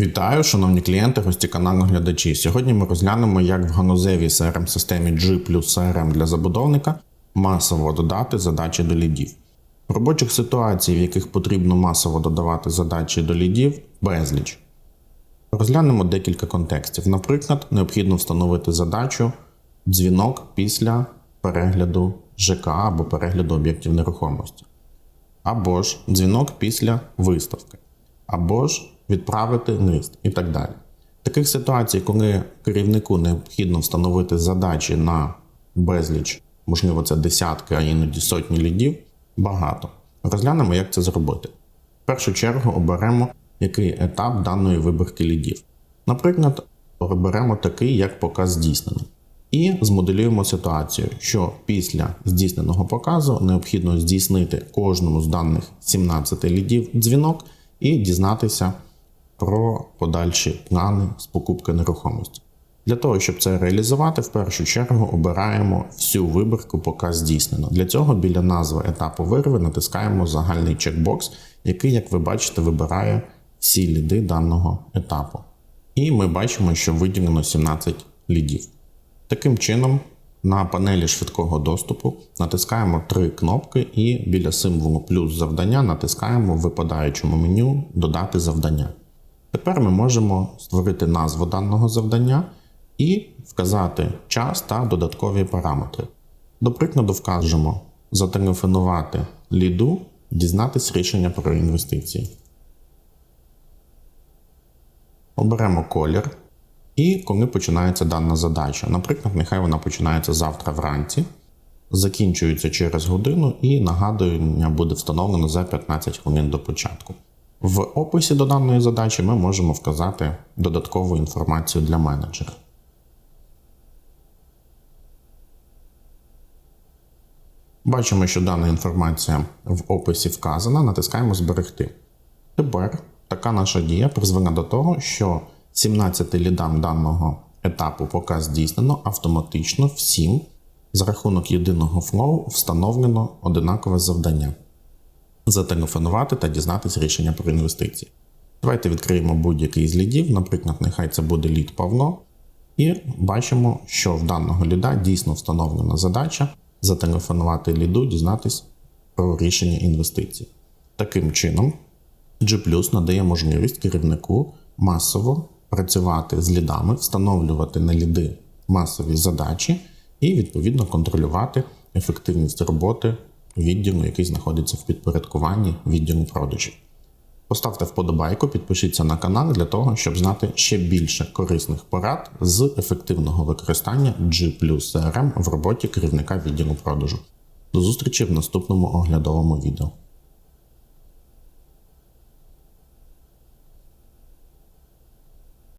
Вітаю, шановні клієнти, гості каналу глядачі. Сьогодні ми розглянемо, як в ганузевій crm системі G плюс CRM для забудовника масово додати задачі до лідів. Робочих ситуацій, в яких потрібно масово додавати задачі до лідів, безліч. Розглянемо декілька контекстів. Наприклад, необхідно встановити задачу дзвінок після перегляду ЖК або перегляду об'єктів нерухомості, або ж дзвінок після виставки, або ж відправити лист і так далі. Таких ситуацій, коли керівнику необхідно встановити задачі на безліч, можливо, це десятки, а іноді сотні лідів, багато. Розглянемо, як це зробити. В першу чергу оберемо, який етап даної вибірки лідів. Наприклад, оберемо такий, як показ здійснено. І змоделюємо ситуацію, що після здійсненого показу необхідно здійснити кожному з даних 17 лідів дзвінок і дізнатися про подальші плани з покупки нерухомості. Для того, щоб це реалізувати, в першу чергу обираємо всю вибірку показ здійснено. Для цього біля назви етапу вирви натискаємо загальний чекбокс, який, як ви бачите, вибирає всі ліди даного етапу. І ми бачимо, що виділено 17 лідів. Таким чином, на панелі швидкого доступу натискаємо три кнопки і біля символу плюс завдання натискаємо в випадаючому меню Додати завдання. Тепер ми можемо створити назву даного завдання і вказати час та додаткові параметри. До прикладу, вкажемо зателефонувати ліду, дізнатись рішення про інвестиції. Оберемо колір. І коли починається дана задача. Наприклад, нехай вона починається завтра вранці, закінчується через годину і нагадування буде встановлено за 15 хвилин до початку. В описі до даної задачі ми можемо вказати додаткову інформацію для менеджера. Бачимо, що дана інформація в описі вказана, натискаємо Зберегти. Тепер така наша дія призвела до того, що 17 лідам даного етапу показ здійснено автоматично всім за рахунок єдиного флоу встановлено одинакове завдання зателефонувати та дізнатися рішення про інвестиції. Давайте відкриємо будь-який з лідів, наприклад, нехай це буде лід Павло, і бачимо, що в даного ліда дійсно встановлена задача зателефонувати ліду, дізнатись про рішення інвестицій. Таким чином, G надає можливість керівнику масово працювати з лідами, встановлювати на ліди масові задачі і, відповідно, контролювати ефективність роботи відділу, який знаходиться в підпорядкуванні відділу продажів. Поставте вподобайку, підпишіться на канал для того, щоб знати ще більше корисних порад з ефективного використання G CRM в роботі керівника відділу продажу. До зустрічі в наступному оглядовому відео.